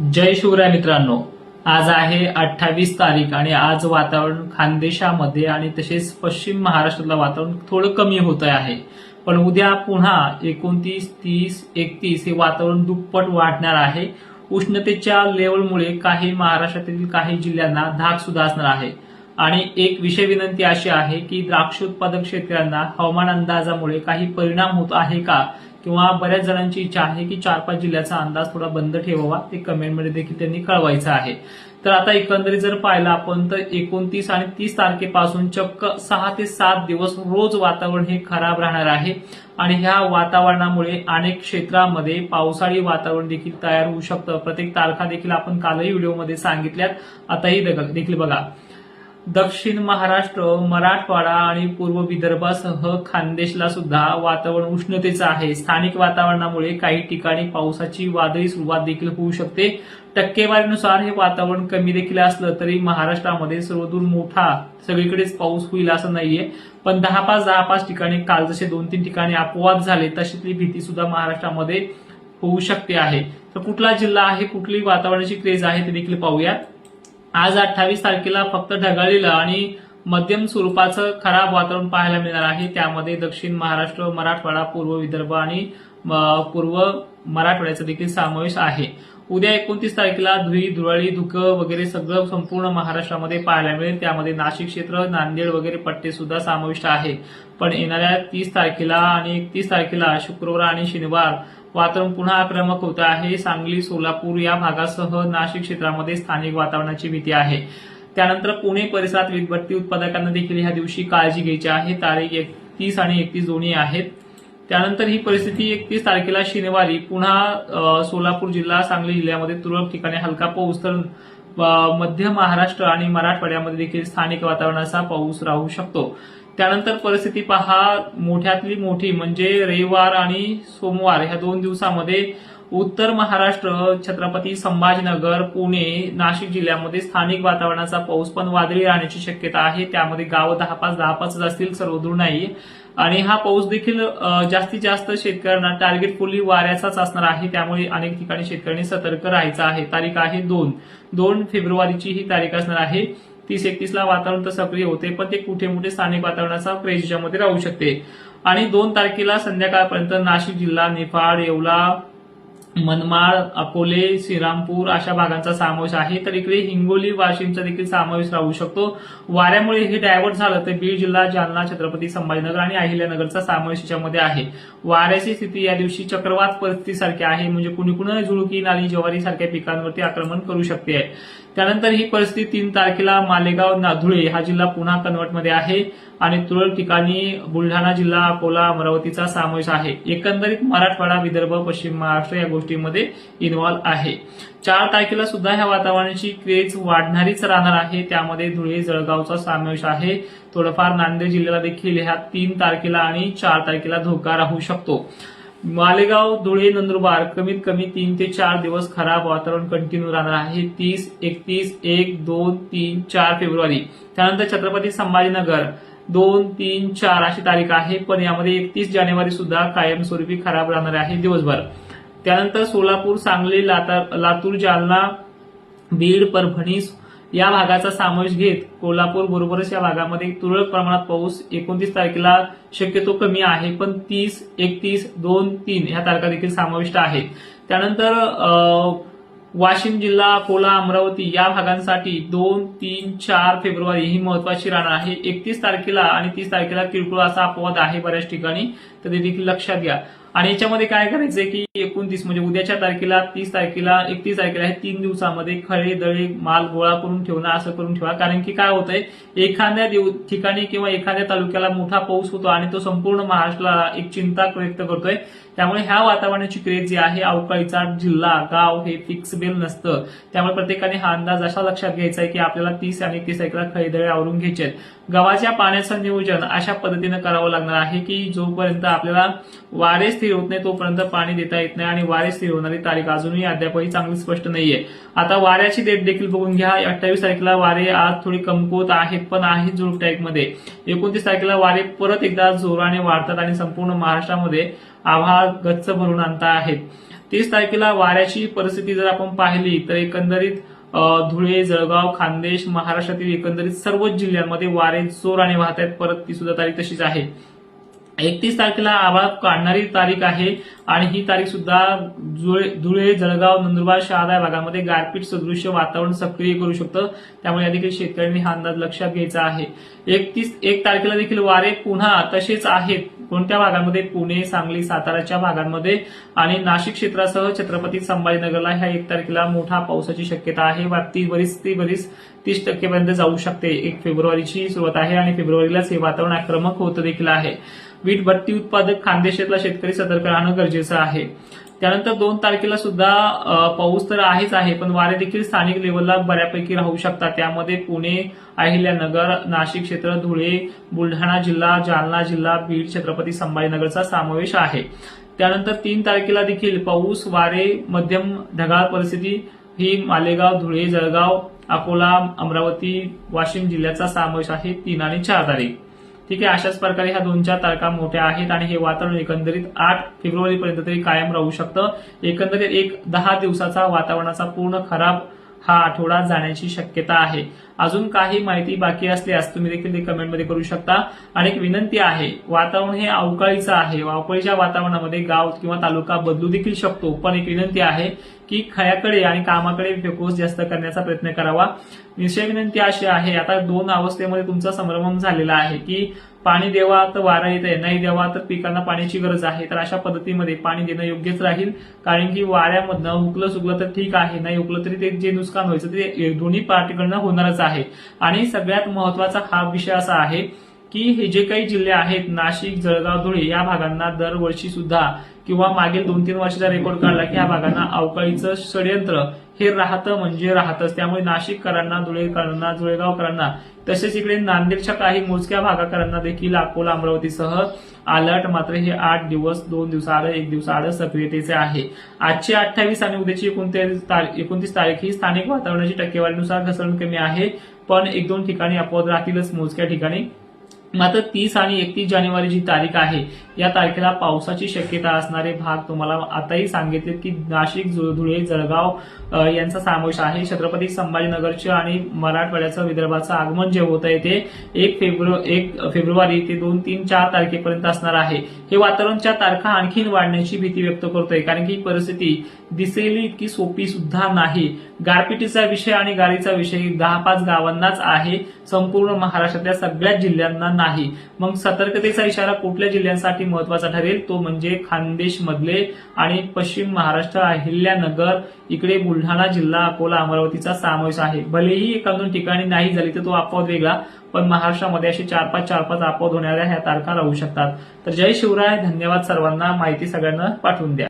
जय शिवराय मित्रांनो आज आहे अठ्ठावीस तारीख आणि आज वातावरण खानदेशामध्ये आणि तसेच पश्चिम महाराष्ट्रातलं वातावरण थोडं कमी होत आहे. पण उद्या पुन्हा एकोणतीस तीस एकतीस हे वातावरण दुप्पट वाढणार आहे. उष्णतेच्या लेवलमुळे काही महाराष्ट्रातील काही जिल्ह्यांना धाक सुद्धा असणार आहे. आणि एक विषय विनंती अशी आहे की द्राक्ष उत्पादक शेतकऱ्यांना हवामान अंदाजामुळे काही परिणाम होत आहे का? किंवा बऱ्याच जणांची इच्छा आहे की चार पाच जिल्ह्याचा अंदाज थोडा बंद ठेवावा ते कमेंटमध्ये देखील त्यांनी कळवायचं आहे. तर आता एकंदरीत जर पाहिलं आपण तर एकोणतीस आणि तीस तारखेपासून चक्क सहा ते सात दिवस रोज वातावरण हे खराब राहणार आहे. आणि ह्या वातावरणामुळे अनेक क्षेत्रामध्ये पावसाळी वातावरण देखील तयार होऊ शकतं. प्रत्येक तारखा देखील आपण कालही व्हिडिओमध्ये सांगितल्यात. आताही देखील बघा. दक्षिण महाराष्ट्र मराठवाडा आणि पूर्व विदर्भासह खानदेशला सुद्धा वातावरण उष्णतेचं आहे. स्थानिक वातावरणामुळे काही ठिकाणी पावसाची वादळी सुरुवात देखील होऊ शकते. टक्केवारीनुसार हे वातावरण कमी देखील असलं तरी महाराष्ट्रामध्ये सर्वदूर मोठा सगळीकडेच पाऊस होईल असं नाहीये. पण दहा पाच दहा पाच ठिकाणी काल जसे दोन तीन ठिकाणी अपवाद झाले तशीतली भीती सुद्धा महाराष्ट्रामध्ये होऊ शकते आहे. तर कुठला जिल्हा आहे कुठली वातावरणाची क्रेज आहे ते देखील पाहूयात. आज अठ्ठावीस तारखेला फक्त ढगाळीला आणि मध्यम स्वरूपाचं खराब वातावरण पाहायला मिळणार आहे. त्यामध्ये दक्षिण महाराष्ट्र मराठवाडा पूर्व विदर्भ आणि पूर्व मराठवाड्याचा देखील समावेश आहे. उद्या एकोणतीस तारखेला धुई धुळाळी धुकं वगैरे सगळं संपूर्ण महाराष्ट्रामध्ये पाहायला मिळेल. त्यामध्ये नाशिक क्षेत्र नांदेड वगैरे पट्टे सुद्धा समाविष्ट आहे पण येणाऱ्या तीस तारखेला आणि एकतीस तारखेला शुक्रवार आणि शनिवार वातावरण पुन्हा आक्रमक होत आहे. सांगली सोलापूर या भागासह नाशिक क्षेत्रामध्ये स्थानिक वातावरणाची भीती आहे. त्यानंतर पुणे परिसरात वीजबत्ती उत्पादकांना देखील ह्या दिवशी काळजी घ्यायची आहे. तारीख एकतीस आणि एकतीस दोन्ही आहेत. त्यानंतर ही परिस्थिती एकतीस तारखेला शनिवारी पुन्हा सोलापूर जिल्हा सांगली जिल्ह्यामध्ये तुरळक ठिकाणी हलका पाऊस तर मध्य महाराष्ट्र आणि मराठवाड्यामध्ये देखील स्थानिक वातावरणाचा पाऊस राहू शकतो. त्यानंतर परिस्थिती पहा. मोठ्यातली मोठी म्हणजे रविवार आणि सोमवार ह्या दोन दिवसामध्ये उत्तर महाराष्ट्र छत्रपती संभाजीनगर पुणे नाशिक जिल्ह्यामध्ये स्थानिक वातावरणाचा पाऊस पण वादळी राहण्याची शक्यता आहे. त्यामध्ये गावं दहा पाच दहा पाच असतील सर्वदूर नाही. आणि हा पाऊस देखील जास्तीत जास्त शेतकऱ्यांना टार्गेट फुली वाऱ्याचाच असणार आहे. त्यामुळे अनेक ठिकाणी शेतकऱ्यांनी सतर्क राहायचं आहे. तारीख आहे दोन. दोन फेब्रुवारीची ही तारीख असणार आहे. तीस एकतीस ला वातावरण तर सक्रिय होते पण ते कुठे मोठे स्थानिक वातावरणाचा क्रेजच्यामध्ये राहू शकते. आणि दोन तारखेला संध्याकाळपर्यंत नाशिक जिल्हा निफाड येवला मनमाड अकोले श्रीरामपूर अशा भागांचा समावेश आहे. तर इकडे हिंगोली वाशिमचा देखील समावेश राहू शकतो. वाऱ्यामुळे हे डायव्हर्ट झालं तर बीड जिल्हा जालना छत्रपती संभाजीनगर आणि अहिल्यानगरचा समावेश याच्यामध्ये आहे. वाऱ्याची स्थिती या दिवशी चक्रवात परिस्थितीसारखी आहे. म्हणजे कुणी कुणी झुळकी नाली ज्वारी सारख्या पिकांवरती आक्रमण करू शकते. त्यानंतर ही परिस्थिती तीन तारखेला मालेगाव ना- धुळे हा जिल्हा पुन्हा कन्वर्टमध्ये आहे आणि तुरळक ठिकाणी बुलढाणा जिल्हा अकोला अमरावतीचा समावेश आहे. एकंदरीत मराठवाडा विदर्भ पश्चिम महाराष्ट्र या गोष्टीमध्ये इन्व्हॉल्व आहे. चार तारखेला सुद्धा ह्या वातावरणाची क्रेज वाढणारीच राहणार आहे. त्यामध्ये धुळे जळगावचा समावेश आहे. थोडंफार नांदेड जिल्ह्याला देखील ह्या तीन तारखेला आणि चार तारखेला धोका राहू शकतो. मालेगाव धुळे नंदुरबार कमीत कमी तीन ते चार दिवस खराब वातावरण कंटिन्यू राहणार आहे. तीस एकतीस एक दोन तीन चार फेब्रुवारी. त्यानंतर छत्रपती संभाजीनगर दोन तीन चार अशी तारीख आहे. पण यामध्ये एकतीस जानेवारी सुद्धा कायमस्वरूपी खराब राहणार आहे दिवसभर. त्यानंतर सोलापूर सांगली लाता- लातूर जालना बीड परभणी या भागाचा समावेश घेत कोल्हापूर बरोबरच या भागामध्ये तुरळक प्रमाणात पाऊस एकोणतीस तारखेला शक्यतो कमी आहे पण तीस एकतीस दोन तीन ह्या तारखा देखील समाविष्ट आहेत त्यानंतर अं, वाशिम जिल्हा अकोला अमरावती या भागांसाठी दोन तीन चार फेब्रुवारी ही महत्वाची राहणार आहे. एकतीस तारखेला आणि तीस तारखेला किरकोळ असा अपवाद आहे बऱ्याच ठिकाणी. तर ते देखील लक्षात घ्या. आणि याच्यामध्ये काय करायचंय की एकोणतीस म्हणजे उद्याच्या तारखेला तीस तारखेला एकतीस तारखेला हे तीन दिवसामध्ये खळे दळे माल गोळा करून ठेवणं असं करून ठेवा. कारण की काय होतंय एखाद्या ठिकाणी किंवा एखाद्या तालुक्याला मोठा पाऊस होतो आणि तो संपूर्ण महाराष्ट्राला एक चिंता व्यक्त करतोय. त्यामुळे ह्या वातावरणाची क्रेज जी आहे अवकाळीचा जिल्हा गाव हे फिक्स बेल नसतं. त्यामुळे प्रत्येकाने हा अंदाज असा लक्षात घ्यायचा आहे की आपल्याला तीस आणि एकतीस तारखेला खळेदळे आवरून घ्यायचे आहेत गव्हाच्या पाण्याचं नियोजन अशा पद्धतीनं करावं लागणार आहे की जोपर्यंत आपल्याला वारे स्थिर होत नाही तोपर्यंत पाणी देता येत नाही आणि वारे स्थिर होणारी तारीख अजूनही अद्यापही चांगली स्पष्ट नाहीये. आता वाऱ्याची डेट देखील बघून घ्या. अठ्ठावीस तारखेला वारे आज थोडी कमकुवत आहेत पण आहेत जुळूक टाईपमध्ये एकोणतीस तारखेला वारे परत एकदा जोराने वाढतात आणि संपूर्ण महाराष्ट्रामध्ये आभाळ गच्च भरून आणता आहेत. तीस तारखेला वाऱ्याची परिस्थिती जर आपण पाहिली तर एकंदरीत धुळे जळगाव खानदेश महाराष्ट्रातील एकंदरीत सर्वच जिल्ह्यांमध्ये वारे जोराने वाहत आहेत परत ती सुद्धा तारीख तशीच आहे. एकतीस तारखेला आभाळ काढणारी तारीख आहे आणि ही तारीख सुद्धा धुळे जळगाव नंदुरबार शहादा भागामध्ये गारपीट सदृश्य वातावरण सक्रिय करू शकतं. त्यामुळे या देखील शेतकऱ्यांनी हा अंदाज लक्षात घ्यायचा आहे. एकतीस एक तारखेला देखील वारे पुन्हा तसेच आहेत. कोणत्या भागामध्ये? पुणे सांगली साताराच्या भागांमध्ये आणि नाशिक क्षेत्रासह छत्रपती संभाजीनगरला ह्या एक तारखेला मोठा पावसाची शक्यता आहे. ती बरीच ती बरीच तीस टक्केपर्यंत जाऊ शकते. एक फेब्रुवारीची सुरुवात आहे आणि फेब्रुवारीलाच हे वातावरण आक्रमक होतं देखील आहे. वीट भट्टी उत्पादक खानदेशातला शेतकरी सतर्क राहणं गरजेचं आहे. त्यानंतर दोन तारखेला सुद्धा पाऊस तर आहेच आहे पण वारे देखील स्थानिक लेवलला बऱ्यापैकी राहू शकतात. त्यामध्ये पुणे अहिल्यानगर नाशिक क्षेत्र धुळे बुलढाणा जिल्हा जालना जिल्हा बीड छत्रपती संभाजीनगरचा समावेश आहे. त्यानंतर तीन तारखेला देखील पाऊस वारे मध्यम ढगाळ परिस्थिती ही मालेगाव धुळे जळगाव अकोला अमरावती वाशिम जिल्ह्याचा समावेश आहे तीन आणि चार तारीख. ठीक आहे अशाच प्रकारे ह्या दोन चार तारखा मोठ्या आहेत आणि हे वातावरण एकंदरीत आठ फेब्रुवारी पर्यंत तरी कायम राहू शकतं. एकंदरीत एक दहा दिवसाचा वातावरणाचा पूर्ण खराब हा आठवडा जाण्याची शक्यता आहे. अजून काही माहिती बाकी असल्यास तुम्ही देखील ते कमेंटमध्ये करू शकता. आणि एक विनंती आहे वातावरण हे अवकाळीचं आहे. अवकाळीच्या वातावरणामध्ये गाव किंवा तालुका बदलू देखील शकतो. पण एक विनंती आहे की खयाकडे आणि कामाकडे फोकस जास्त करण्याचा प्रयत्न करावा. निश्चय विनंती अशी आहे आता दोन अवस्थेमध्ये तुमचा संभ्रम झालेला आहे की पाणी देवा तर वारा येत आहे नाही देवा तर पिकांना पाण्याची गरज आहे. तर अशा पद्धतीमध्ये पाणी देणं योग्यच राहील. कारण की वाऱ्यामधनं हुकलं सुकलं तर ठीक आहे नाही हुकलं तरी ते जे नुकसान व्हायचं ते दोन्ही पार्टीकडनं होणारच आहे. आणि सगळ्यात महत्त्वाचा हा विषय असा आहे की हे जे काही जिल्हे आहेत नाशिक जळगाव धुळे या भागांना दरवर्षी सुद्धा किंवा मागील दोन तीन वर्षाचा रेकॉर्ड काढला की या भागांना अवकाळीचं षडयंत्र हे राहतं म्हणजे राहतच. त्यामुळे नाशिककरांना धुळेकरांना जुळेगावकरांना तसेच इकडे नांदेडच्या काही मोजक्या भागाकरांना देखील अकोला अमरावतीसह अलर्ट मात्र हे आठ दिवस दोन दिवसाआड एक दिवसाआड सक्रियतेचे आहे. आजची अठ्ठावीस आणि उद्याची एकोणतीस एकोणतीस तारीख ही स्थानिक वातावरणाची टक्केवारीनुसार घसरण कमी आहे. पण एक दोन ठिकाणी अपवाद राहतीलच मोजक्या ठिकाणी. मात्र तीस आणि एकतीस जानेवारी जी तारीख आहे. या तारखेला पावसाची शक्यता असणारे भाग तुम्हाला आताही सांगितले की नाशिक धुळे जळगाव यांचा समावेश आहे. छत्रपती संभाजीनगरचे आणि मराठवाड्याचं विदर्भाचं आगमन जे होत आहे ते एक फेब्रुवारी एक फेब्रुवारी ते दोन तीन चार तारखेपर्यंत असणार आहे. हे वातावरणच्या तारखा आणखीन वाढण्याची भीती व्यक्त करतोय कारण की परिस्थिती दिसेली इतकी सोपी सुद्धा नाही. गारपिटीचा विषय आणि गाडीचा विषय दहा पाच गावांनाच आहे. संपूर्ण महाराष्ट्रातल्या सगळ्याच जिल्ह्यांना नाही. मग सतर्कतेचा इशारा कुठल्या जिल्ह्यांसाठी महत्त्वाचा ठरेल. तो म्हणजे खानदेश मधले आणि पश्चिम महाराष्ट्र अहिल्यानगर इकडे बुलढाणा जिल्हा अकोला अमरावतीचा समावेश आहे. भलेही एका दोन ठिकाणी नाही झाली तर तो अपवाद वेगळा पण महाराष्ट्रामध्ये असे चार पाच चार पाच अपवाद होणाऱ्या ह्या तारखा राहू शकतात. तर जय शिवराय धन्यवाद सर्वांना. माहिती सगळ्यांना पाठवून द्या.